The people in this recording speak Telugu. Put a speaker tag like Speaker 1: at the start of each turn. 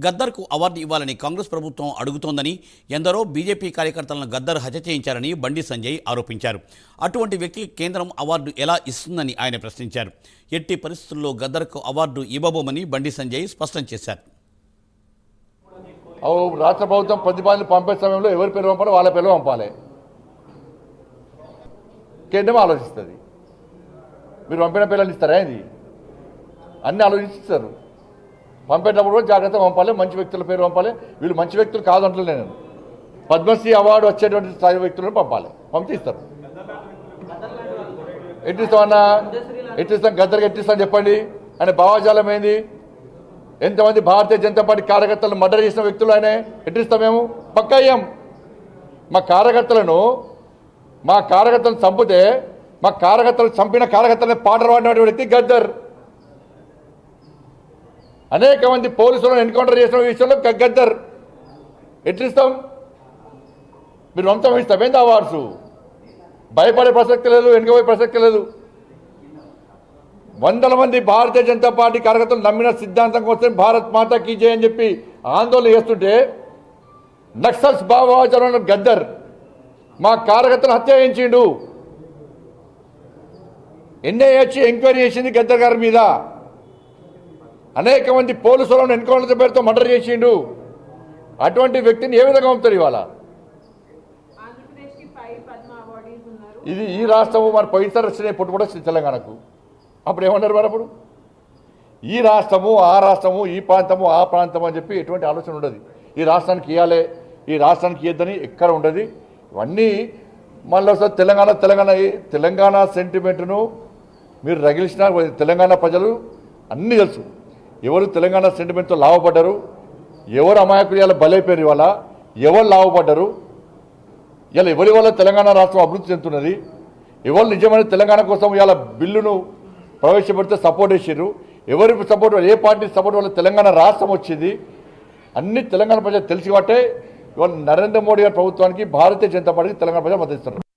Speaker 1: గద్దర్కు అవార్డు ఇవ్వాలని కాంగ్రెస్ ప్రభుత్వం అడుగుతోందని ఎందరో బీజేపీ కార్యకర్తలను గద్దర్ హత్య చేయించారని బండి సంజయ్ ఆరోపించారు. అటువంటి వ్యక్తికి కేంద్రం అవార్డు ఎలా ఇస్తుందని ఆయన ప్రశ్నించారు. ఎట్టి పరిస్థితుల్లో గద్దర్కు అవార్డు ఇవ్వబోమని బండి సంజయ్ స్పష్టం చేశారు.
Speaker 2: రాష్ట్ర ప్రభుత్వం ప్రతిపాదనలు పంపే సమయంలో ఎవరి పేరు పంపాలో వాళ్ళ పేరు పంపాలి. కేంద్రం ఆలోచిస్తుంది. మీరు పంపిన పిల్లలు ఇస్తారా ఇది అన్ని ఆలోచిస్తారు. పంపేటప్పుడు కూడా జాగ్రత్తగా పంపాలి మంచి వ్యక్తుల పేరు పంపాలి. వీళ్ళు మంచి వ్యక్తులు కాదంటలే నేను. పద్మశ్రీ అవార్డు వచ్చేటువంటి స్థాయి వ్యక్తులను పంపాలి. పంపిస్తారు ఎట్టిస్తామన్నా ఎట్టిస్తాం గద్దరికి ఎట్టిస్తాం? చెప్పండి. అనే భావజాలం ఏంది? ఎంతమంది భారతీయ జనతా పార్టీ కార్యకర్తలను మర్డర్ చేసిన వ్యక్తులు ఆయన? ఎట్టిస్తాం మేము? పక్క అయ్యాం మా కార్యకర్తలను మా కార్యకర్తలను చంపితే మా కార్యకర్తలు చంపిన కార్యకర్తలను పాటలు పాడినటువంటి వ్యక్తి గద్దర్. అనేక మంది పోలీసులను ఎన్కౌంటర్ చేసిన విషయంలో గ- గద్దర్ ఎట్లిస్తాం? మీరు వంతం ఇస్తాం. ఏంది భయపడే ప్రసక్తి లేదు వెనుకపోయే ప్రసక్తి లేదు. వందల మంది భారతీయ జనతా పార్టీ కార్యకర్తలు నమ్మిన సిద్ధాంతం కోసం భారత్ మాతా కీ చేయని చెప్పి ఆందోళన చేస్తుంటే నక్సల్స్ భావాచరణ గద్దర్ మా కార్యకర్తలు హత్య చేయించిండు. ఎన్ఐహెచ్ ఎంక్వైరీ చేసింది గద్దర్ గారి మీద. అనేక మంది పోలీసులను ఎన్కౌంటర్ పేరుతో మర్డర్ చేసిండు. అటువంటి వ్యక్తిని ఏ విధంగా పంపుతారు ఇవాళ? ఇది ఈ రాష్ట్రము మన పోయినసారి వచ్చిన పుట్టు కూడా తెలంగాణకు. అప్పుడు ఏమన్నారు మరి అప్పుడు? ఈ రాష్ట్రము ఆ రాష్ట్రము ఈ ప్రాంతము ఆ ప్రాంతము అని చెప్పి ఎటువంటి ఆలోచన ఉండదు. ఈ రాష్ట్రానికి ఇవ్వాలి ఈ రాష్ట్రానికి ఇవ్వద్దని ఎక్కడ ఉండదు. ఇవన్నీ మళ్ళీ ఒకసారి తెలంగాణ తెలంగాణ తెలంగాణ సెంటిమెంట్ను మీరు రగిలిసిన తెలంగాణ ప్రజలు అన్నీ తెలుసు. ఎవరు తెలంగాణ సెంటిమెంట్తో లాభపడ్డారు? ఎవరు అమాయకులు ఇలా బలైపోయారు ఇవాళ? ఎవరు లాభపడ్డారు? ఇలా ఎవరి వల్ల తెలంగాణ రాష్ట్రం అభివృద్ధి చెందుతున్నది? ఎవరు నిజమైన తెలంగాణ కోసం ఇవాళ బిల్లును ప్రవేశపెడితే సపోర్ట్ చేసారు ఎవరి సపోర్ట్ ఏ పార్టీ సపోర్ట్ వల్ల తెలంగాణ రాష్ట్రం వచ్చింది? అన్ని తెలంగాణ ప్రజలు తెలిసి కాబట్టే ఇవాళ నరేంద్ర మోడీ గారి ప్రభుత్వానికి భారతీయ జనతా పార్టీకి తెలంగాణ ప్రజలు మద్దతిస్తున్నారు